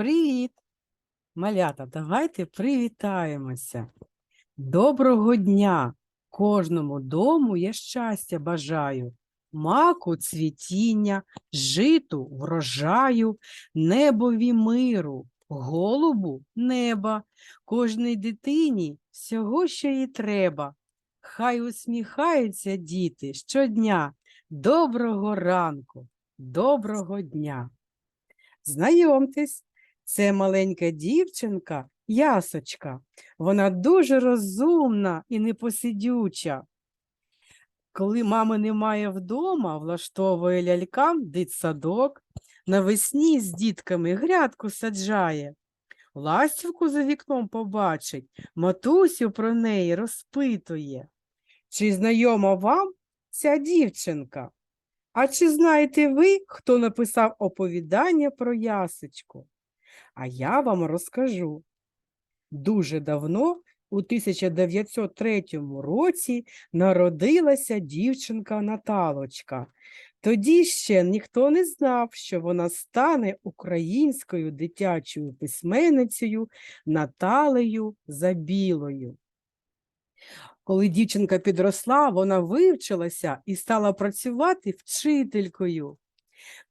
Привіт! Малята, давайте привітаємося. Доброго дня! Кожному дому я щастя бажаю, маку цвітіння, житу врожаю, небові миру, голубу неба, кожній дитині всього, що їй треба. Хай усміхаються діти щодня. Доброго ранку, доброго дня! Знайомтесь, це маленька дівчинка Ясочка. Вона дуже розумна і непосидюча. Коли мами немає вдома, влаштовує лялькам дитсадок, навесні з дітками грядку саджає. Ластівку за вікном побачить, матусю про неї розпитує. Чи знайома вам ця дівчинка? А чи знаєте ви, хто написав оповідання про ясочку? А я вам розкажу. Дуже давно, у 1903 році, народилася дівчинка Наталочка. Тоді ще ніхто не знав, що вона стане українською дитячою письменницею Наталею Забілою. Коли дівчинка підросла, вона вивчилася і стала працювати вчителькою.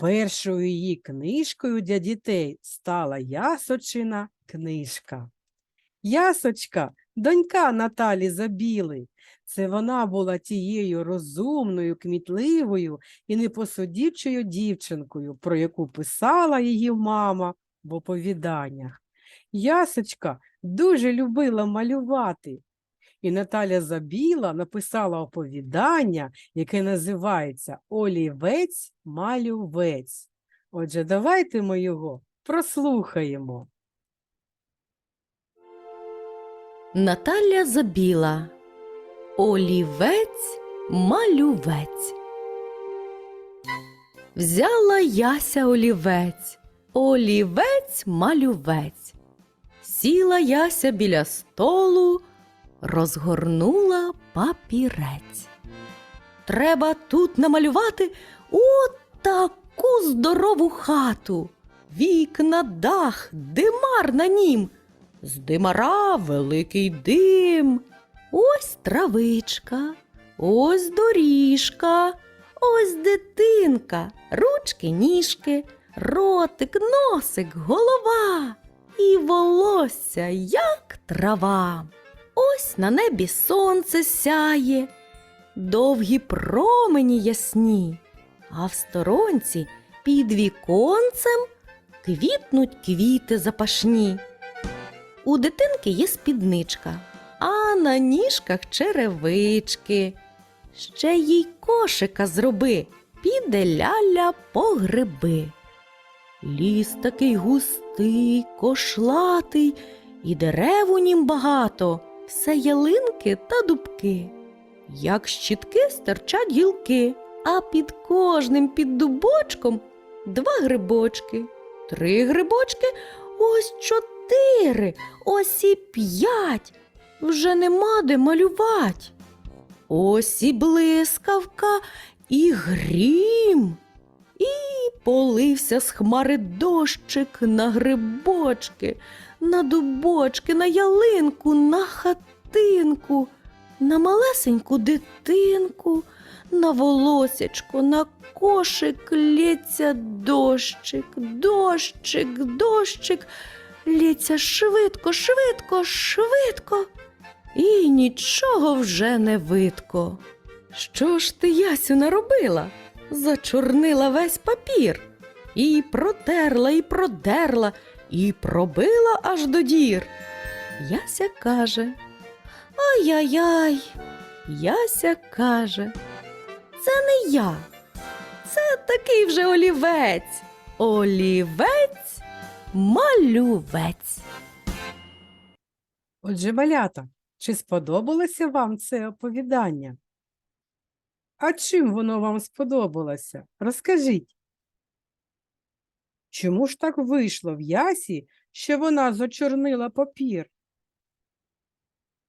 Першою її книжкою для дітей стала Ясочина книжка. Ясочка, донька Наталі Забіли. Це вона була тією розумною, кмітливою і непосудівчою дівчинкою, про яку писала її мама в оповіданнях. Ясочка дуже любила малювати. І Наталя Забіла написала оповідання, яке називається Олівець малювець. Отже, давайте ми його прослухаємо. Наталя Забіла Олівець малювець. Взяла Яся олівець, олівець малювець. Сіла Яся біля столу, розгорнула папірець. Треба тут намалювати от таку здорову хату. Вікна, дах, димар на нім. З димара великий дим. Ось травичка, ось доріжка, ось дитинка, ручки, ніжки, ротик, носик, голова і волосся, як трава. Ось на небі сонце сяє, довгі промені ясні, а в сторонці під віконцем квітнуть квіти запашні. У дитинки є спідничка, а на ніжках черевички. Ще їй кошика зроби, піде ляля по гриби. Ліс такий густий, кошлатий, і дерев у нім багато, все ялинки та дубки. Як щітки стирчать гілки, а під кожним під дубочком два грибочки, три грибочки, ось чотири, ось і п'ять. Вже нема де малювать. Ось і блискавка, і грім, і полився з хмари дощик на грибочки, на дубочки, на ялинку, на хатинку, на малесеньку дитинку, на волосячко, на кошик лється дощик, дощик, дощик, лється швидко, швидко, швидко. І нічого вже не видко. Що ж ти, Ясю, наробила? Зачорнила весь папір. І протерла, і продерла, і пробила аж до дір. Яся каже. Ай-яй-яй. Яся каже. Це не я. Це такий вже олівець. Олівець малювець. Отже, малята, чи сподобалося вам це оповідання? А чим воно вам сподобалося? Розкажіть. Чому ж так вийшло в ясі, що вона зачорнила папір?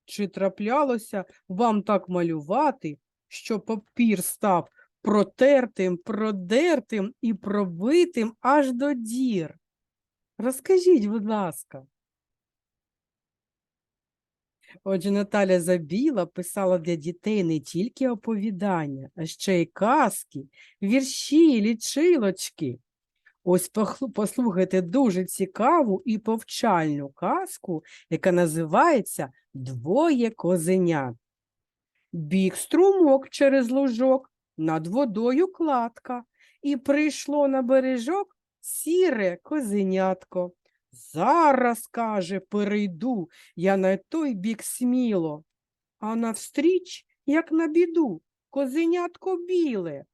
Чи траплялося вам так малювати, що папір став протертим, продертим і пробитим аж до дір? Розкажіть, будь ласка. Отже, Наталя Забіла писала для дітей не тільки оповідання, а ще й казки, вірші, лічилочки. Ось послухайте дуже цікаву і повчальну казку, яка називається Двоє козенят. Біг струмок через лужок, над водою кладка, і прийшло на бережок сіре козенятко. Зараз, каже, перейду я на той бік сміло, а навстріч, як на біду, козенятко біле.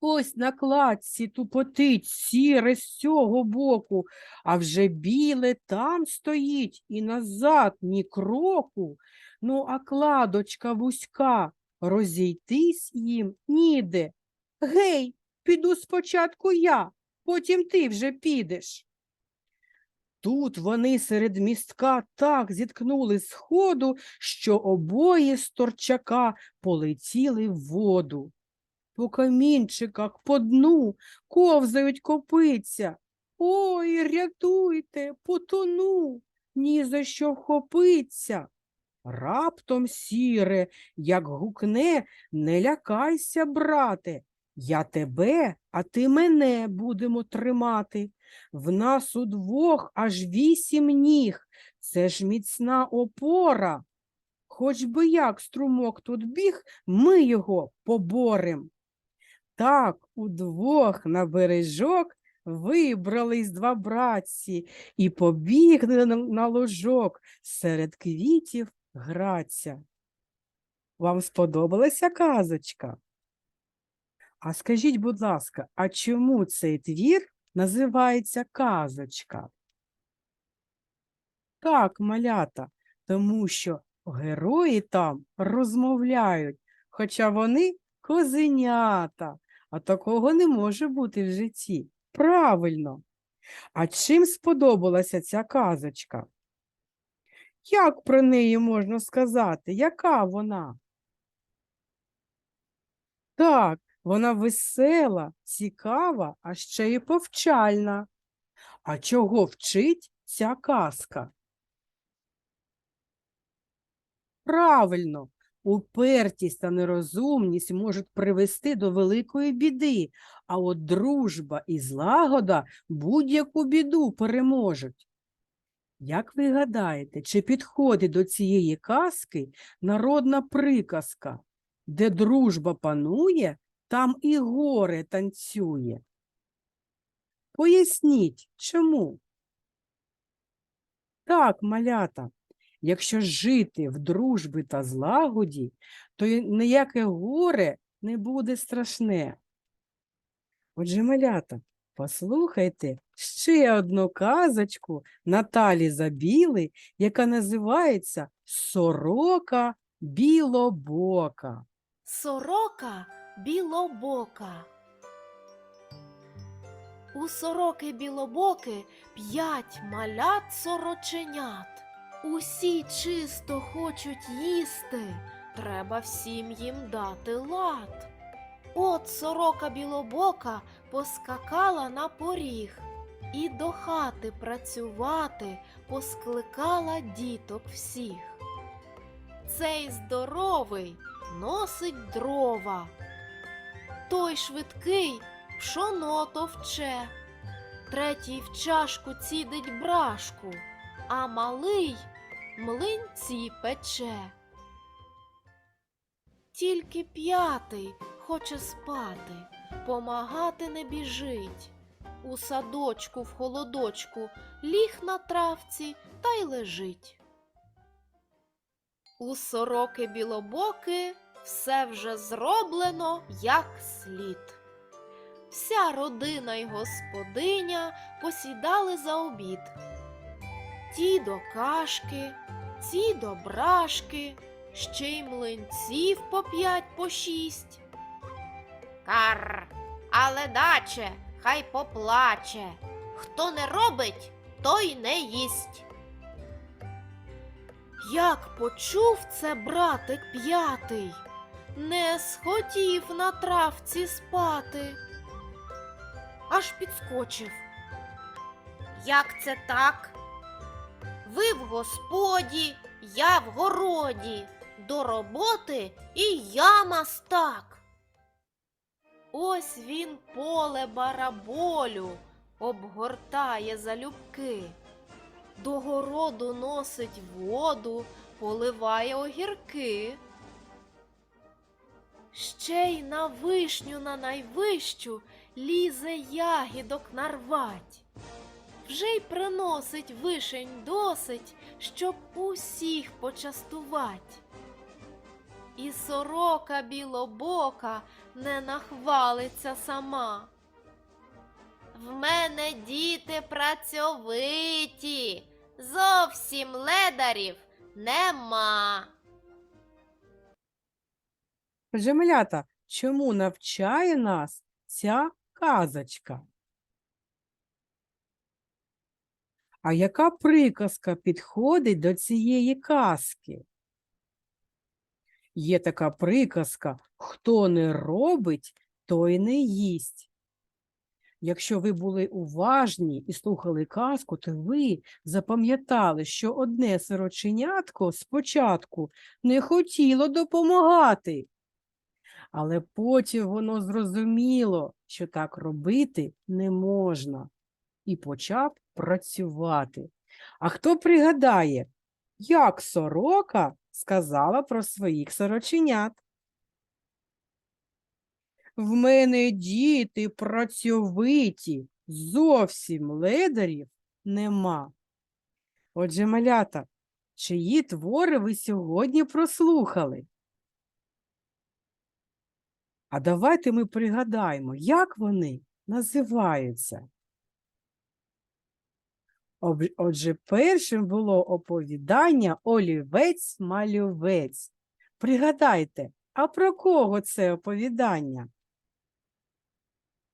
Ось на кладці тупотить сіре з цього боку, а вже біле там стоїть і назад ні кроку. Ну, а кладочка вузька, розійтись їм ніде. Гей, піду спочатку я, потім ти вже підеш. Тут вони серед містка так зіткнули сходу, що обоє з торчака полетіли в воду. По камінчиках, по дну ковзають копиця. Ой, рятуйте, потону, ні за що вхопиться. Раптом сіре, як гукне, не лякайся, брате. Я тебе, а ти мене будемо тримати. В нас удвох аж вісім ніг. Це ж міцна опора. Хоч би як струмок тут біг, ми його поборем. Так удвох на бережок вибрались два братці і побігли на, ложок серед квітів граться. Вам сподобалася казочка? А скажіть, будь ласка, а чому цей твір називається казочка? Так, малята, тому що герої там розмовляють, хоча вони козенята, а такого не може бути в житті. Правильно. А чим сподобалася ця казочка? Як про неї можна сказати? Яка вона? Так, вона весела, цікава, а ще й повчальна. А чого вчить ця казка? Правильно, упертість та нерозумність можуть привести до великої біди, а от дружба і злагода будь-яку біду переможуть. Як ви гадаєте, чи підходить до цієї казки народна приказка, де дружба панує, там і горе танцює? Поясніть, чому? Так, малята, якщо жити в дружбі та злагоді, то ніяке горе не буде страшне. Отже, малята, послухайте ще одну казочку Наталі Забіли, яка називається Сорока білобока. Сорока білобока. У сороки білобоки п'ять малят сороченят. Усі чисто хочуть їсти, треба всім їм дати лад. От сорока білобока поскакала на поріг і до хати працювати поскликала діток всіх. Цей здоровий носить дрова, той швидкий пшоно товче, третій в чашку цідить брашку, а малий млинці пече. Тільки п'ятий хоче спати, помагати не біжить. У садочку в холодочку ліг на травці та й лежить. У сороки білобоки все вже зроблено як слід. Вся родина й господиня посідали за обід. Ті до кашки, ці до брашки, ще й млинців по п'ять по шість. Кар, але даче, хай поплаче. Хто не робить, той не їсть. Як почув це братик п'ятий, не схотів на травці спати, аж підскочив. Як це так? Ви в господі, я в городі, до роботи і я мастак. Ось він поле бараболю обгортає залюбки, до городу носить воду, поливає огірки. Ще й на вишню на найвищу лізе ягідок нарвать. Вже й приносить вишень досить, щоб усіх почастувать. І сорока білобока не нахвалиться сама. В мене діти працьовиті, зовсім ледарів нема. Отже, малята, чому навчає нас ця казочка? А яка приказка підходить до цієї казки? Є така приказка хто не робить, той не їсть. Якщо ви були уважні і слухали казку, то ви запам'ятали, що одне сироченятко спочатку не хотіло допомагати. Але потім воно зрозуміло, що так робити не можна, і почав працювати. А хто пригадає, як сорока сказала про своїх сороченят? В мене діти працьовиті, зовсім ледарів нема. Отже, малята, чиї твори ви сьогодні прослухали? А давайте ми пригадаємо, як вони називаються. Отже, першим було оповідання Олівець-малювець. Пригадайте, а про кого це оповідання?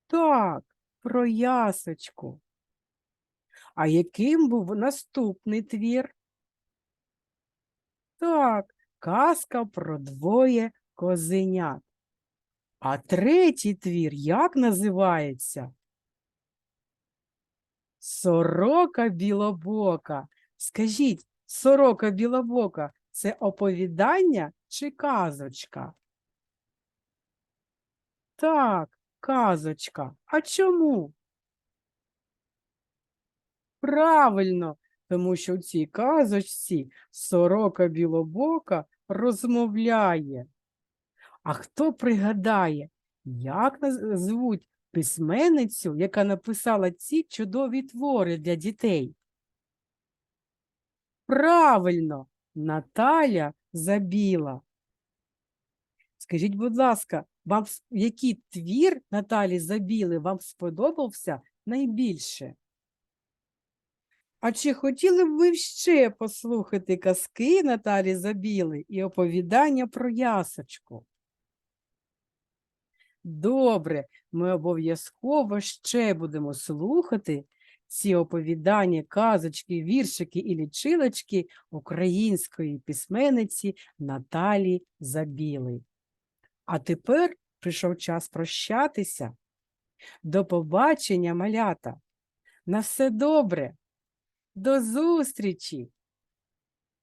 Так, про ясочку. А яким був наступний твір? Так, казка про двоє козенят. А третій твір як називається? Сорока білобока. Скажіть, сорока білобока це оповідання чи казочка? Так, казочка. А чому? Правильно, тому що в цій казочці сорока білобока розмовляє. А хто пригадає, як звуть письменницю, яка написала ці чудові твори для дітей? Правильно, Наталя Забіла. Скажіть, будь ласка, вам який твір Наталі Забіли вам сподобався найбільше? А чи хотіли б ви ще послухати казки Наталі Забіли і оповідання про ясочку? Добре, ми обов'язково ще будемо слухати ці оповідання, казочки, віршики і лічилочки української письменниці Наталі Забіли. А тепер прийшов час прощатися. До побачення, малята. На все добре. До зустрічі!